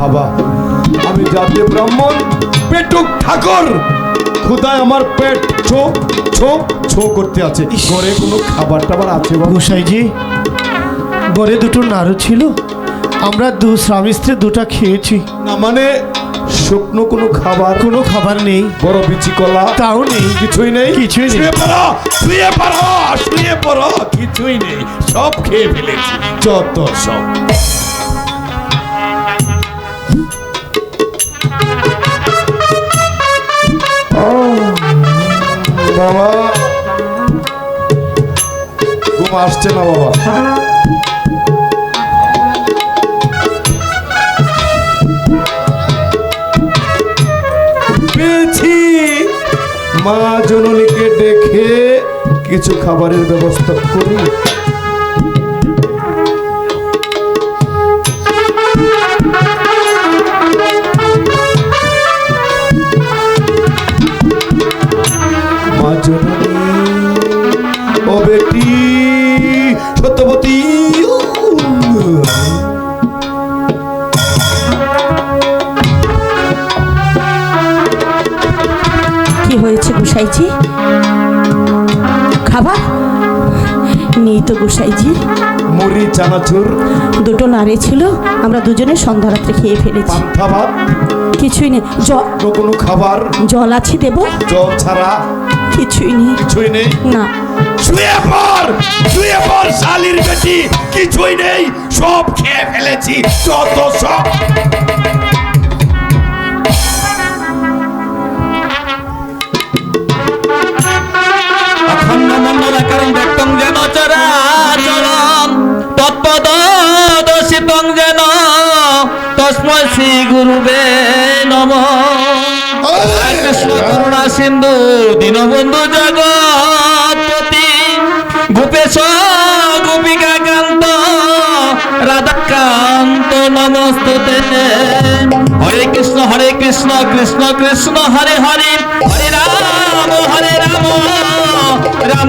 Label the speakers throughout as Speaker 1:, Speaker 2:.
Speaker 1: বাবা আমি জাতি ব্রাহ্মণ পেটুক ঠাকুর খুদায় আমার পেট ছো ছো ছো করতে আছে ঘরে কোনো খাবার টাবার আছে
Speaker 2: গোসাইজি ঘরে দুটো নাড়ু ছিল আমরা দু স্বামী স্ত্রী দুটা খেয়েছি
Speaker 1: না মানে শুকনো কোনো খাবার
Speaker 2: কোনো খাবার নেই
Speaker 1: বড় বিচি কলা তাও নেই কিছুই নেই কিছুই নেই পড়ো শুয়ে পড়ো শুয়ে পড়ো কিছুই নেই সব খেয়ে ফেলেছি যত সব বাবা ঘুম আসছে না বাবা মা জননীকে দেখে কিছু খাবারের ব্যবস্থা করি গোসাইজি মুড়ি চানাচুর
Speaker 3: দুটো নারে ছিল আমরা দুজনে সন্ধ্যা রাত্রে খেয়ে ফেলেছি ভাত কিছুই নেই জল
Speaker 1: কোনো খাবার
Speaker 3: জল আছে দেব জল ছাড়া কিছুই নেই কিছুই নেই না
Speaker 1: শুয়ে পর শুয়ে পর শালির বেটি কিছুই নেই সব খেয়ে ফেলেছি যত সব
Speaker 4: কারণ ব্যক্তং যেন চরাচরণ তৎপদ দোষিতং যেন তস্ময় শ্রী গুরুবে নম কৃষ্ণ করুণা সিন্ধু দীনবন্ধু জগৎপতি গোপেশ গোপিকা কান্ত রাধাকান্ত নমস্তুতে হরে কৃষ্ণ হরে কৃষ্ণ কৃষ্ণ কৃষ্ণ হরে হরে হরে রাম হরে রাম রাম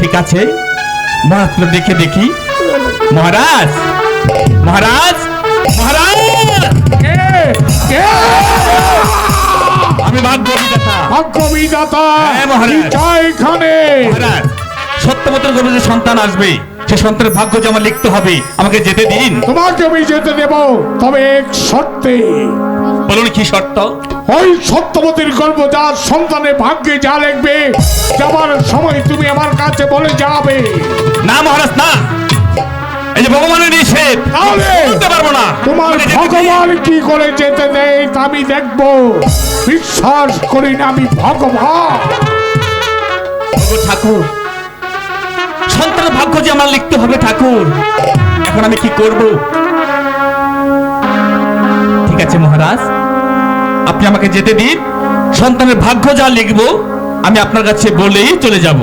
Speaker 2: ঠিক আছে মাত্র দেখে দেখি মহারাজ মহারাজ মহারাজ
Speaker 1: আমি ভাগ্য বিধাতা ভাগ্য বিধাতা হ্যাঁ, এখানে
Speaker 2: মহারাজ সত্যমতের গর্বে যে সন্তান আসবে সে সন্তানের ভাগ্য জমা লিখতে হবে আমাকে যেতে দিন
Speaker 1: তোমাকে আমি যেতে দেব তবে এক শর্তে
Speaker 2: বলুন কি শর্ত
Speaker 1: ওই সত্যবতীর গল্প যার সন্তানে ভাগ্যে যা লিখবে যাবার সময় তুমি আমার কাছে বলে যাবে
Speaker 2: না মহারাজ না এই যে ভগবানের নিষেধ বলতে পারবো না
Speaker 1: তোমার ভগবান কি করে যেতে দেয় তা আমি দেখবো বিশ্বাস করি না আমি ভগবান
Speaker 2: ঠাকুর সন্তানের ভাগ্য যে আমার লিখতে হবে ঠাকুর এখন আমি কি করব ঠিক আছে মহারাজ আপনি আমাকে যেতে দিন সন্তানের ভাগ্য যা লিখব আমি আপনার কাছে বলেই চলে যাব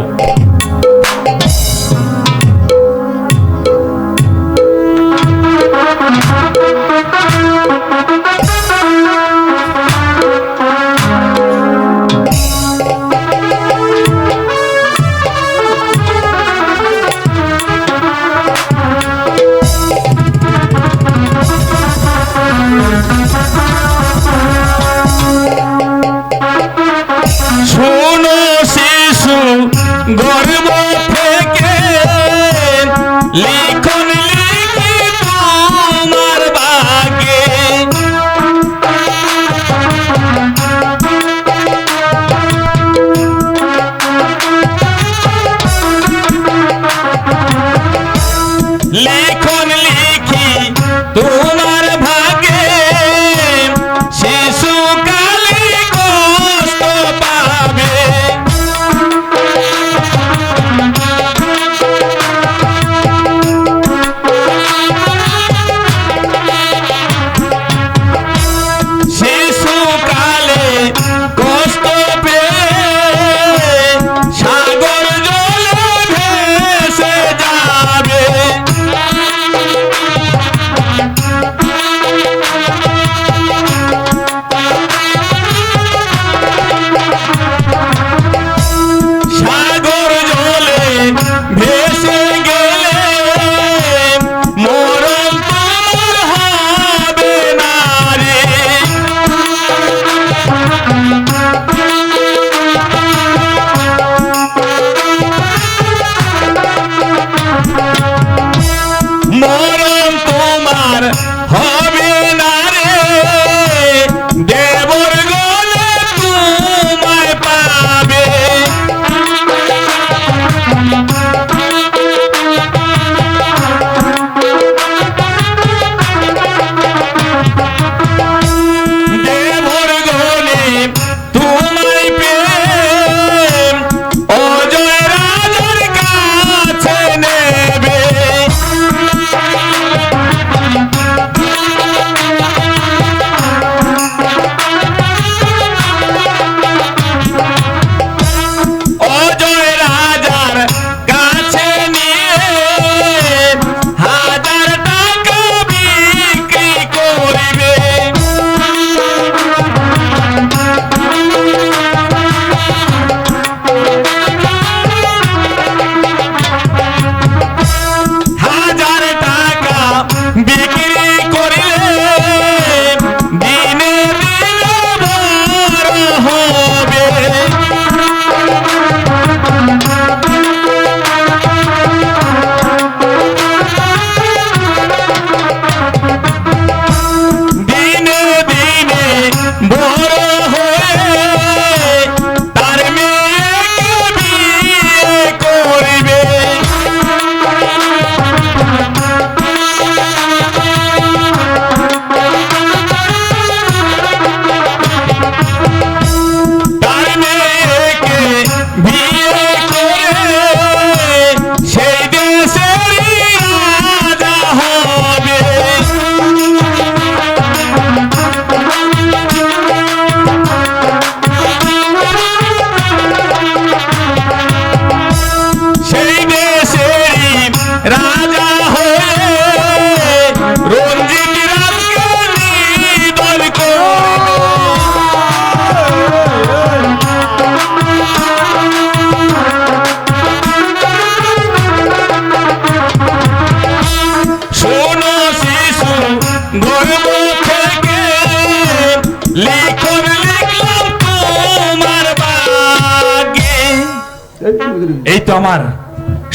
Speaker 2: যেহেতু আমার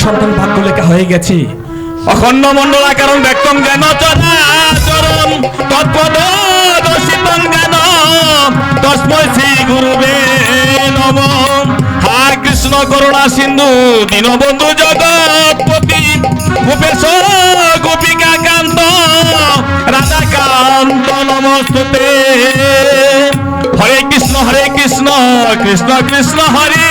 Speaker 2: সন্তান ভাগ্য লেখা হয়ে গেছি
Speaker 4: অখণ্ড মন্ডল কারণ ব্যক্তম জ্ঞান তৎপদ জ্ঞান শ্রী গুরুবে হা কৃষ্ণ করুণা সিন্ধু দীনবন্ধু জগৎপতি গোপিকা কান্ত রাধা কান্ত নমস্তে হরে কৃষ্ণ হরে কৃষ্ণ কৃষ্ণ কৃষ্ণ হরে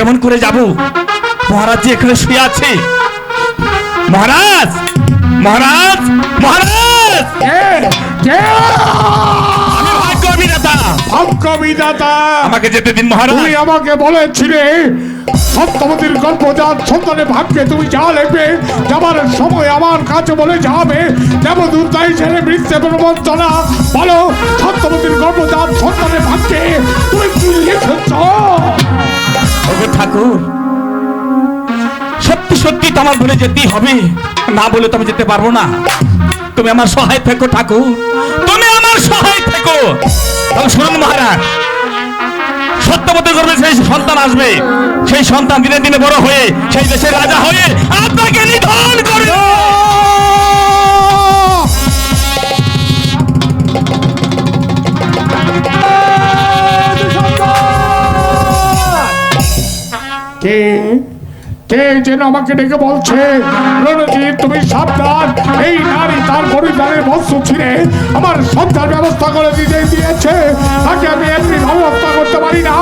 Speaker 2: কেমন করে যাব মহারাজ এখানে শুয়ে আছে মহারাজ মহারাজ মহারাজ আমাকে যেতে দিন মহারাজ তুমি
Speaker 1: আমাকে বলেছিলে সপ্তমতির গল্প যার সন্তানের ভাবকে তুমি যা লেখবে যাবার সময় আমার কাছে বলে যাবে দেবদূত তাই ছেলে বৃত্তে প্রবঞ্চনা বলো সপ্তমতির গল্প যার সন্তানের ভাবকে তুমি কি লিখেছ
Speaker 2: ঠাকুর সত্যি সত্যি তো আমার ভুলে যেতেই হবে না বলে তো আমি যেতে পারবো না তুমি আমার সহায় থেকো ঠাকুর তুমি আমার সহায় থেকো শুনুন মহারাজ সত্যবতী করবে সেই সন্তান আসবে সেই সন্তান দিনে দিনে বড় হয়ে সেই দেশের রাজা হয়ে আপনাকে নিধন করবে
Speaker 1: কে কে যেন আমাকে ডেকে বলছে রণজিৎ তুমি সাবধান এই নারী তার পরিবারের বস্তু ছিঁড়ে আমার সন্তান ব্যবস্থা করে দিতে দিয়েছে তাকে আমি এমনি ব্যবস্থা করতে পারি না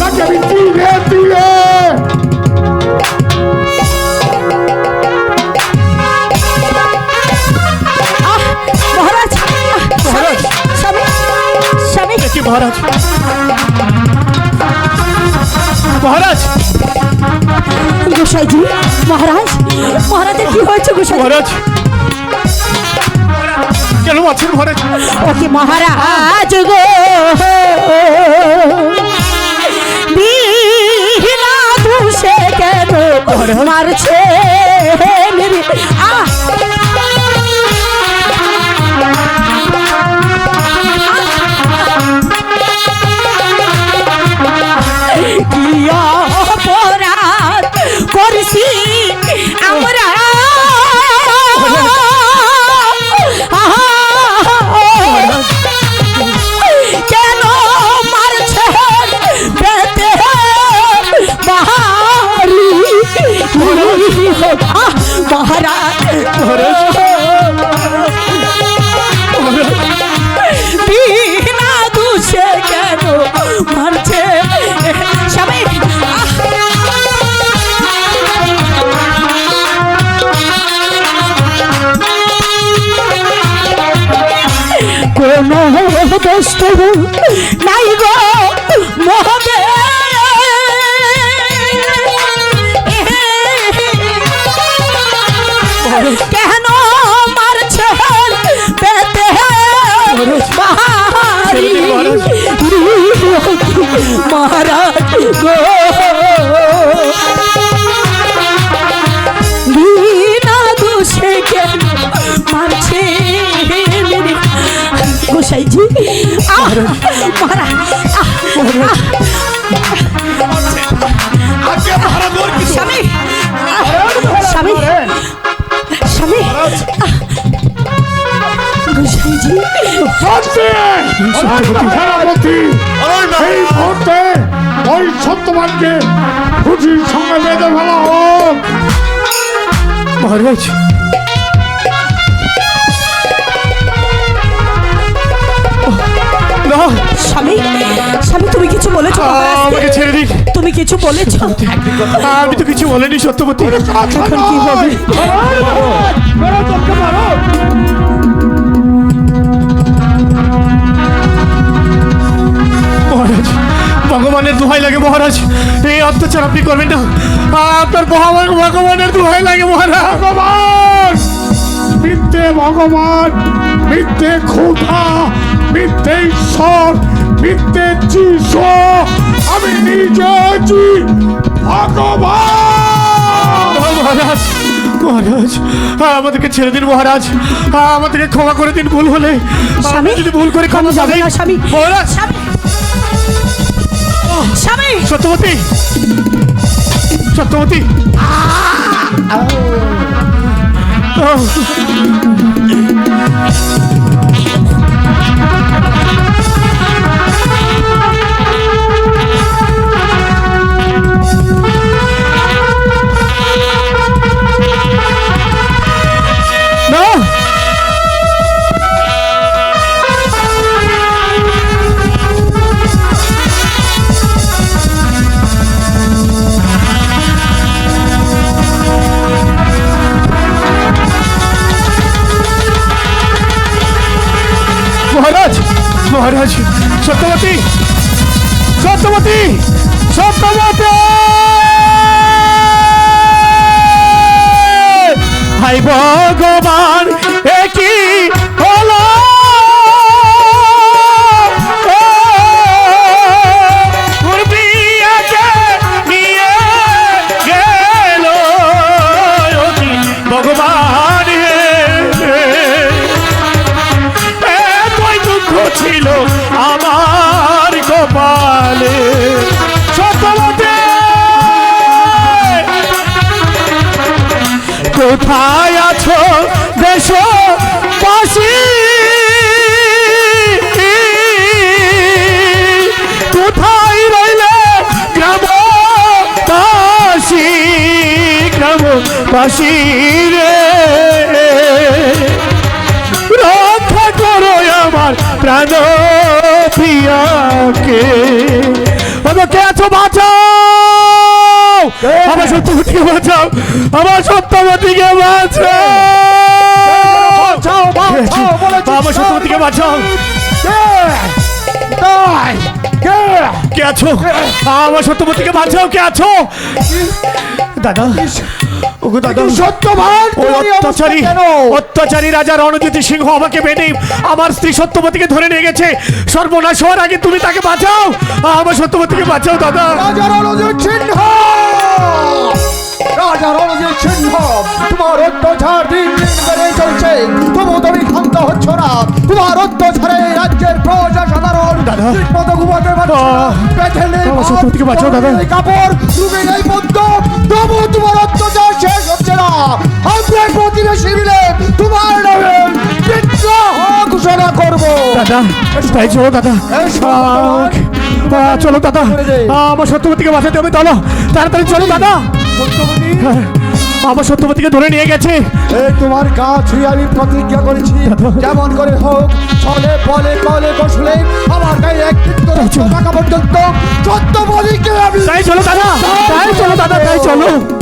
Speaker 1: তাকে আমি তুলে তুলে
Speaker 2: মহারাজ মহারাজ
Speaker 3: গোসাইজি মহারাজ মহারাজের কি হয়েছে গোসাই
Speaker 2: মহারাজ কেন আছেন মহারাজ
Speaker 3: ওকে মহারাজ গো বিহিলা দুষে কেন হ্যাঁ। মারছে আহ বস্তু নাই গো মহাবে কেন মারছ পেতে মহারাজ গো মশাইজি স্বামী স্বামী স্বামী গোসাইজি
Speaker 1: এই মুহূর্তে ওই সত্যবানকে খুঁজির সঙ্গে বেঁধে ফেলা হোক
Speaker 2: মহারাজ না
Speaker 3: স্বামী স্বামী তুমি কিছু বলেছো আমাকে ছেড়ে দিন তুমি কিছু বলেছো
Speaker 2: আমি তো কিছু বলিনি সত্যবতী
Speaker 1: এখন কি হবে
Speaker 2: ভগবানের দোহাই লাগে মহারাজ এই অত্যাচার আপনি করবেন না আপনার ভগবানের দোহাই লাগে মহারাজ
Speaker 1: ভগবান মিথ্যে ভগবান মিথ্যে খোদা মিথ্যে ঈশ্বর মিথ্যে ঈশ্বর আমি নিজে আছি ভগবান
Speaker 2: মহারাজ মহারাজ হ্যাঁ, আমাদেরকে ছেড়ে দিন মহারাজ হ্যাঁ আমাদেরকে ক্ষমা করে দিন ভুল হলে স্বামী যদি ভুল করে ক্ষমা যাবে না স্বামী মহারাজ স্বামী সত্যবতী সত্যবতী আহ মহারাজ সত্যবতী সত্যবতী সত্যবতী
Speaker 4: হাই ভগবান একই পাশিরে রক্ষা করো আমার প্রাণ প্রিয়াকে
Speaker 2: কে আছো বাঁচাও আমার সত্যপতিকে বাঁচাও আমার সত্যপতিকে বাঁচাও আমার সত্যপতিকে বাঁচাও কে আছো আমার সত্যপতিকে বাঁচাও কে আছো দাদা
Speaker 1: অত্যাচারী
Speaker 2: অত্যাচারী রাজা রণজিৎ সিংহ আমাকে বেঁধে আমার স্ত্রী সত্যবতীকে ধরে নিয়ে গেছে সর্বনাশ হওয়ার আগে তুমি তাকে বাঁচাও আমার সত্যবতীকে বাঁচাও দাদা
Speaker 1: রাজা রণজিৎ সিংহ রাজা রণজিৎ সিংহ তোমার অত্যাচার দিন দিন বেড়ে চলছে তবু তুমি ক্ষান্ত হচ্ছ না তোমার অত্যাচারে রাজ্যের প্রজা সাধারণ ঠিকমতো ঘুমাতে
Speaker 2: পারছে
Speaker 1: কাপড় তুমি নেই পদ্ম তবু তোমার অত্যাচার আমরা প্রতিটা শিবিরে তোমার নামে বিদ্রোহ ঘোষণা করবো
Speaker 2: দাদা তাই চলো দাদা চলো দাদা আমার সত্যবতীকে বাঁচাতে হবে চলো তাড়াতাড়ি চলো দাদা আমার সত্যপতিকে ধরে নিয়ে গেছে
Speaker 1: তোমার গা ছুঁয়ে আমি প্রতিজ্ঞা করেছি যেমন করে হোক চলে বলে কলে বসলে আমার গায়ে এক টাকা পর্যন্ত সত্যপতিকে আমি
Speaker 2: তাই চলো দাদা তাই চলো দাদা তাই চলো